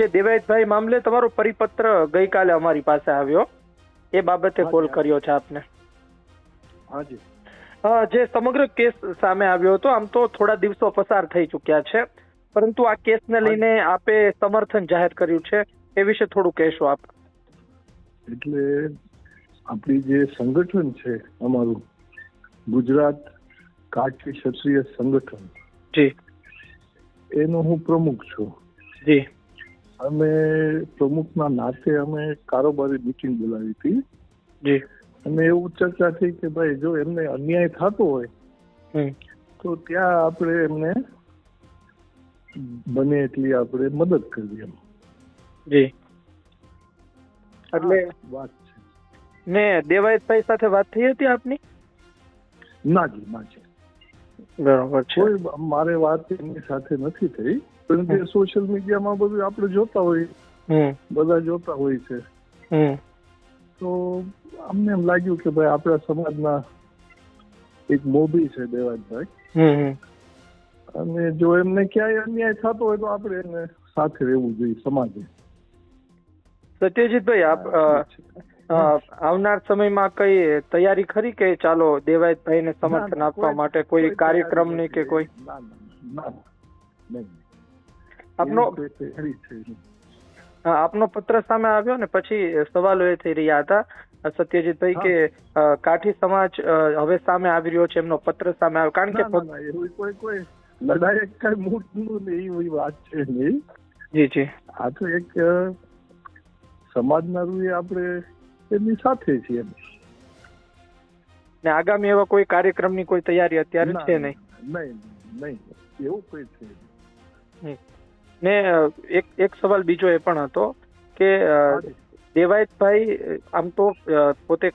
જે દેવાયતભાઈ મામલે તમારો પરિપત્ર ગઈકાલે અમારી પાસે આવ્યો. એ બાબતે કોલ કર્યો છે આપને. હાજી જે. સમગ્ર કેસ સામે આવ્યો હતો આમ તો થોડા દિવસો પસાર થઈ ચૂક્યા છે. પરંતુ આ કેસને લઈને આપે સમર્થન જાહેર કર્યું છે. એ વિશે થોડું કહેશો આપ. એટલે આપણી જે સંગઠન છે અમારું ગુજરાત કાઠી ક્ષત્રિય સંગઠન. જી. એનો હું પ્રમુખ છું. જી. અમે પ્રમુખના નાતે અમે કારોબારી મિટિંગ બોલાવી હતી. જી. અને એવું ચર્ચા થઈ કે ભાઈ જો એમને અન્યાય થતો હોય તો ત્યાં આપણે એમને બને એટલી આપણે મદદ કરવી એમ. જી. એટલે વાત છે. ને દેવાયતભાઈ સાથે વાત થઈ હતી આપની? ના જી ના જી. બરાબર છે. મારે વાત એમની સાથે નથી થઈ. પરંતુ એ સોશિયલ મીડિયામાં બધું આપણે જોતા હોય બધા જોતા હોય છે. તો અમને એમ લાગ્યું કે ભાઈ આપણા સમાજના એક મોભી છે દેવાજભાઈ અને જો એમને ક્યાંય અન્યાય થતો હોય તો આપણે એને સાથે રહેવું જોઈએ સમાજે. સત્યજીતભાઈ આપ આવનાર સમયમાં કઈ તૈયારી ખરી કે ચાલો દેવાયતભાઈને સમર્થન ના, આપવા માટે કોઈ કાર્યક્રમની કે કોઈ? ના ના ના ના નહીં. આપનો આપનો પત્ર સામે આવ્યો ને પછી સવાલો એ થઈ રહ્યા હતા સત્યજીત સત્યજીતભાઈ કે કાઠી સમાજ હવે સામે આવી રહ્યો છે એમનો પત્ર સામે આવ્યો. કારણ કે કોઈ કોઈ લડાઈ કઈ ને એવી વાત છે નહીં. જી જી. આ તો એક સમાજના રૂએ આપણે એમની સાથે છીએ ને આગામી એવા કોઈ કાર્યક્રમની કોઈ તૈયારી અત્યારે છે નહીં? નહીં નહીં એવું કોઈ છે નહીં. ને એક એક સવાલ બીજો એ પણ હતો કે દેવાયતભાઈ આમ તો પોતે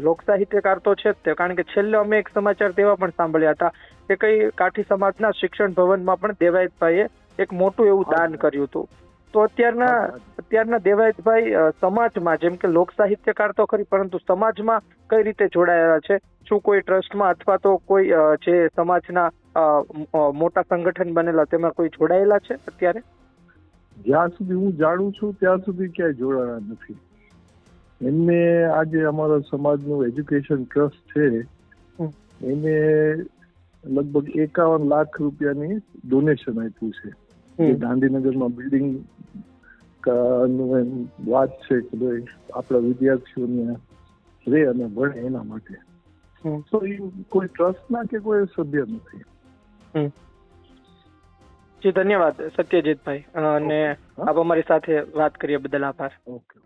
લોક સાહિત્યકાર તો છે જ તે કારણ કે છેલ્લે અમે એક સમાચાર તેવા પણ સાંભળ્યા હતા કે કઈ કાઠી સમાજના શિક્ષણ ભવનમાં પણ દેવાયતભાઈએ એક મોટું એવું દાન કર્યું હતું. તો અત્યારના. અત્યારના દેવાયતભાઈ સમાજમાં જેમ કે લોક સાહિત્યકાર તો ખરી પરંતુ સમાજમાં કઈ રીતે જોડાયેલા છે? શું કોઈ ટ્રસ્ટમાં અથવા તો કોઈ જે સમાજના મોટા સંગઠન બનેલા તેમાં કોઈ જોડાયેલા છે અત્યારે? જ્યાં સુધી હું જાણું છું ત્યાં સુધી ક્યાંય જોડાયા નથી. એમને આજે અમારા સમાજનું એજ્યુકેશન ટ્રસ્ટ છે. એને લગભગ એકાવન લાખ રૂપિયાની ડોનેશન આપ્યું છે. જે ગાંધીનગરમાં બિલ્ડિંગનું એમ વાત છે કે ભાઈ આપણા વિદ્યાર્થીઓને રે અને ભણે એના માટે. તો એ કોઈ ટ્રસ્ટના કે કોઈ સભ્ય નથી? જી ધન્યવાદ સત્યજીતભાઈ. અને આપ અમારી સાથે વાત કરીએ બદલ આભાર. ઓકે